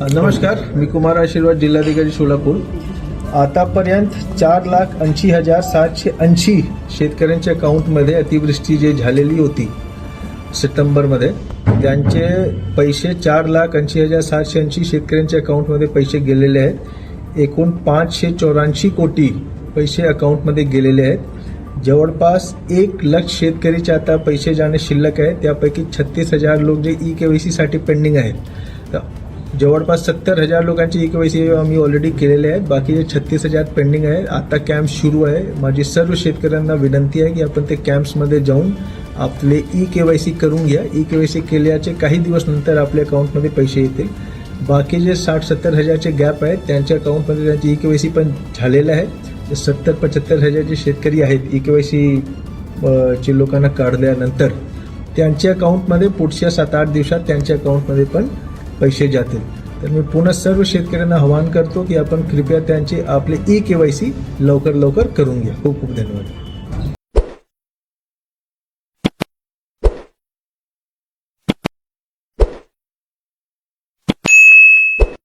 नमस्कार मी कुमार आशीर्वाद जिल्हाधिकारी सोलापूर. आतापर्यंत चार लाख ऐंशी हजार सातशे ऐंशी शेतकऱ्यांच्या अकाउंटमध्ये अतिवृष्टी जे झालेली होती सप्टेंबरमध्ये त्यांचे पैसे चार लाख ऐंशी हजार सातशे ऐंशी शेतकऱ्यांच्या अकाउंटमध्ये पैसे गेलेले आहेत. एकूण पाचशे चौऱ्याऐंशी कोटी पैसे अकाउंटमध्ये गेलेले आहेत. जवळपास एक लक्ष शेतकरीचे आता पैसे जाणे शिल्लक आहे. त्यापैकी छत्तीस हजार लोक जे ई के वाय सीसाठी पेंडिंग आहेत. तर जवळपास सत्तर हजार लोकांची ई के वाय सी आम्ही ऑलरेडी केलेले आहेत बाकीचे छत्तीस हजार पेंडिंग आहे आता कॅम्प सुरू आहे. माझी सर्व शेतकऱ्यांना विनंती आहे की आपण ते कॅम्प्समध्ये जाऊन आपले ई के वाय सी करून घ्या. ई के वाय सी केल्याचे काही दिवस नंतर आपल्या अकाउंटमध्ये पैसे येतील. बाकी जे साठ सत्तर हजारचे गॅप आहेत त्यांच्या अकाउंटमध्ये त्यांची ई के वाय सी पण झालेलं आहे सत्तर पंच्याहत्तर हजार जे शेतकरी आहेत ई के वाय सी चे लोकांना काढल्यानंतर त्यांच्या अकाउंटमध्ये पुढच्या सात आठ दिवसात त्यांच्या अकाउंटमध्ये पण पैसे जातील. तर मी पुन्हा सर्व शेतकऱ्यांना आवाहन करतो की आपण कृपया त्यांचे आपले ई के वाय सी लवकर लवकर करून घ्या. खूप खूप धन्यवाद.